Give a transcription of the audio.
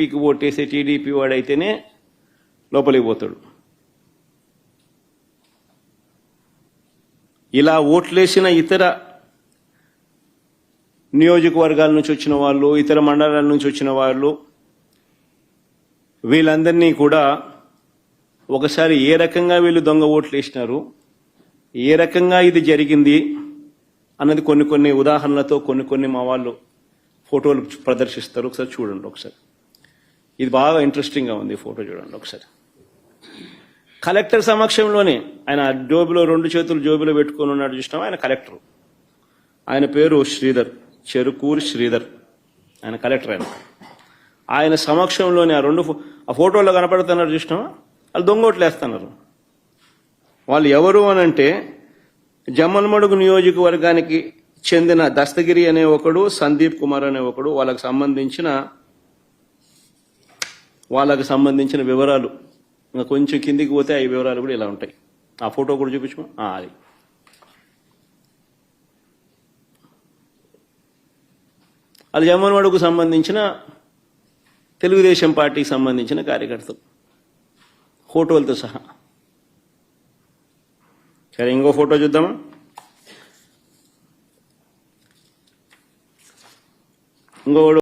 టీడీపీకి ఓటేసే టీడీపీ వాడైతేనే లోపలికి పోతాడు. ఇలా ఓట్లేసిన ఇతర నియోజకవర్గాల నుంచి వచ్చిన వాళ్ళు ఇతర మండలాల నుంచి వచ్చిన వాళ్ళు వీళ్ళందరినీ కూడా ఒకసారి ఏ రకంగా వీళ్ళు దొంగ ఓట్లు వేసినారు ఏ రకంగా ఇది జరిగింది అన్నది కొన్ని కొన్ని ఉదాహరణలతో కొన్ని కొన్ని మా వాళ్ళు ఫోటోలు ప్రదర్శిస్తారు. ఒకసారి చూడండి ఒకసారి. ఇది బాగా ఇంట్రెస్టింగ్గా ఉంది ఫోటో చూడండి ఒకసారి. కలెక్టర్ సమక్షంలోనే ఆయన జోబిలో రెండు చేతులు జోబులో పెట్టుకొని ఉన్నాడు చూసినాం ఆయన కలెక్టర్ ఆయన పేరు శ్రీధర్ చెరుకూరి శ్రీధర్. ఆయన కలెక్టర్ ఆయన. ఆయన సమక్షంలోనే ఆ రెండు ఫో- ఆ ఫోటోలో కనపడుతున్నారు చూసినావా? వాళ్ళు దొంగోట్లు వేస్తున్నారు వాళ్ళు ఎవరు అని అంటే జమ్మలమడుగు నియోజకవర్గానికి చెందిన దస్తగిరి అనే ఒకడు సందీప్ కుమార్ అనే ఒకడు వాళ్ళకి సంబంధించిన వాళ్ళకు సంబంధించిన వివరాలు. ఇంకా కొంచెం కిందికి పోతే ఆ వివరాలు కూడా ఇలా ఉంటాయి. ఆ ఫోటో కూడా చూపించమా? అది. అది జమ్మలమడుగు సంబంధించిన తెలుగుదేశం పార్టీకి సంబంధించిన కార్యకర్తలు. ఫోటోలతో సహా. సరే ఇంకో ఫోటో చూద్దామా? ఇంకోడు